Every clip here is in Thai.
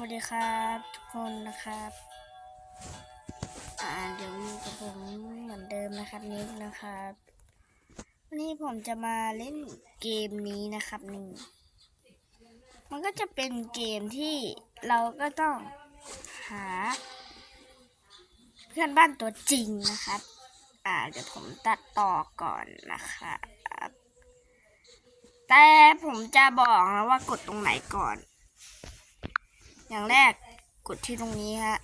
วัสดีครับทุกคนนะครับอ่าเดี๋ยวอยู่กับผมเหมือนเดิมนะครับนิกนะครับ วันนี้ผมจะมาเล่นเกมนี้นะครับนี่มันก็จะเป็นเกมที่เราก็ต้องหา เพื่อนบ้านตัวจริงนะครับ อ่าเดี๋ยวผมตัดต่อก่อนนะครับแต่ผมจะบอกนะว่ากดตรงไหนก่อน อย่างแรกกดที่ตรงนี้ฮะ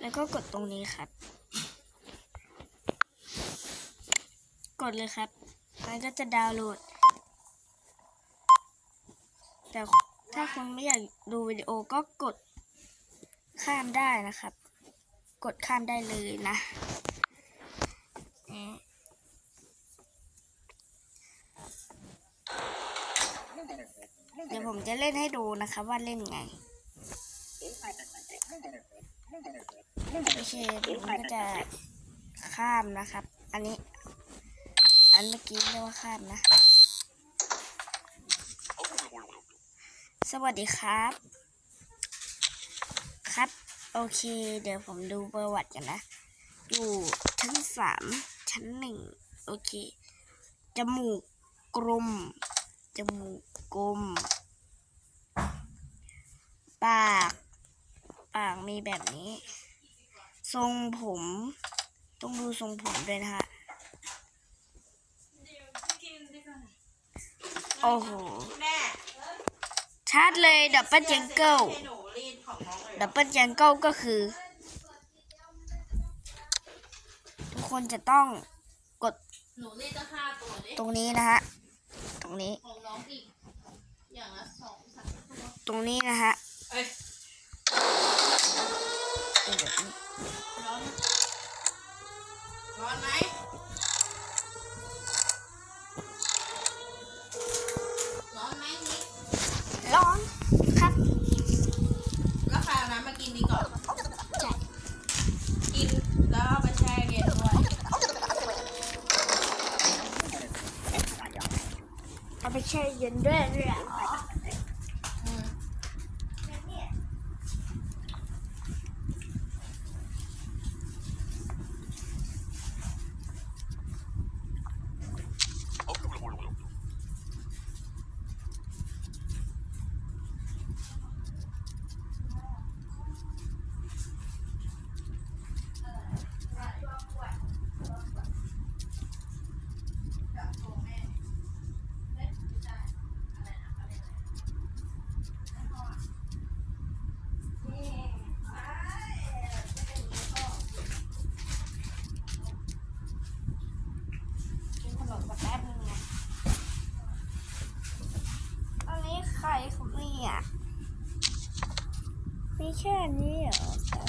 แล้วก็กดตรงนี้ครับ กดเลยครับ มันก็จะดาวน์โหลด แต่ถ้าคุณไม่อยากดูวิดีโอก็กดข้ามได้นะครับ กดข้ามได้เลยนะเดี๋ยวผมจะเล่นให้ดูนะครับว่าเล่นไงโอเคเดี๋ยวมันก็จะข้ามนะครับ อันนี้ อันเมื่อกี้เรียกว่าข้ามนะ สวัสดีครับ ครับ โอเค เดี๋ยวผมดูประวัติกันนะ อยู่ชั้นสามชั้นหนึ่งโอเค จมูกกลม จมูกกลม ปาก ปากมีแบบนี้ ทรงผม ต้องดูทรงผมด้วยนะฮะโอ้โหชัดเลยดับเบิลเจงเกิลให้หนูรี ดับเบิลจังเกิลก็คือ ทุกคนจะต้องกดตรงนี้นะฮะ ตรงนี้ ตรงนี้นะฮะร้อนไหม แช่เย็นด้วยเลย อืม กินขนมกับแป๊บนึงนะอันนี้ใครครับเนี่ยมีแค่ นี้เหรอครับ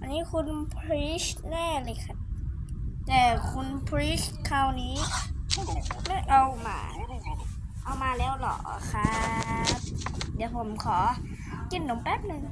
อันนี้คุณพริชแน่เลยครับ แต่คุณพริชคราวนี้ไม่เอามา เอามาแล้วเหรอครับ เดี๋ยวผมขอกินขนมแป๊บหนึ่ง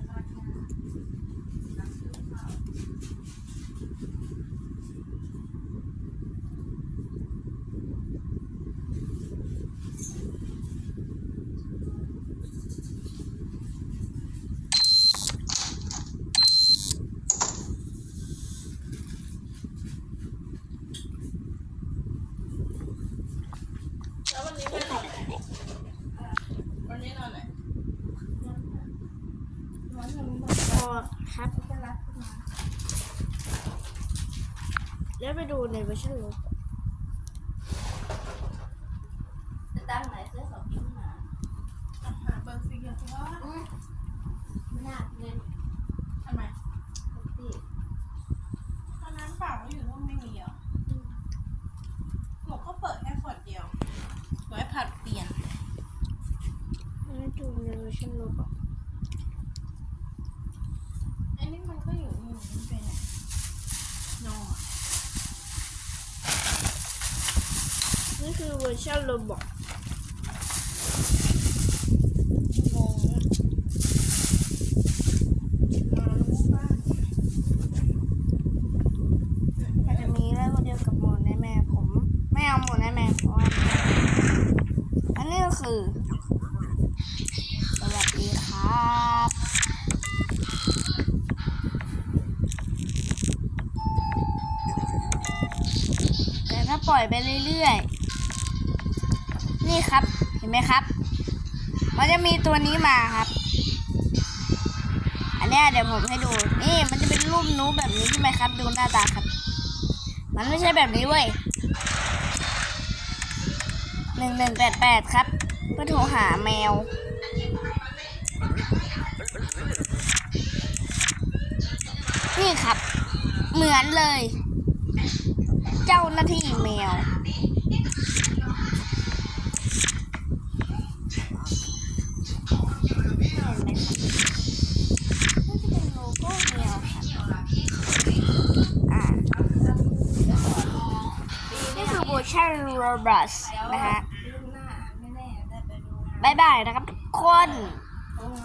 แล้ววันนี้แม่นอนไหนวันนี้นอนไหน พอครับ แล้วไปดูในเวอร์ชันลบจะตั้งไหนเสื้อสองชิ้นหนาอาหารเบอร์สี่อย่างที่ว่าไม่น่าเล่นทำไมปกติตอนนั้นเปล่าว่าอยู่ร่วมไม่มีเหรอหนูก็เปิดแค่ขวดเดียวไว้ผัดเปลี่ยนไม่ดูในเวอร์ชันลบอะ นอนี่คือเวอร์ชันโรบอทงงล้านแต่เรื่อเดียวกับหมอในแม่ผม ไม่เอาหมอในแม่ผมอันนี้ก็คือ ปล่อยไปเรื่อยๆ นี่ครับ เห็นไหมครับ มันจะมีตัวนี้มาครับ อันนี้เดี๋ยวผมให้ดู นี่มันจะเป็นรูปนูแบบนี้ใช่ไหมครับ ดูหน้าตาครับ มันไม่ใช่แบบนี้เว้ยหนึ่งหนึ่งแปดแปดครับ เพื่อโทรหาแมวนี่ครับ เหมือนเลย หน้าที่แมวนี่จะเป็นลูกแมวค่ะอ่านี่คือเวอร์ชันโรบัสนะฮะบายบายนะครับทุกคน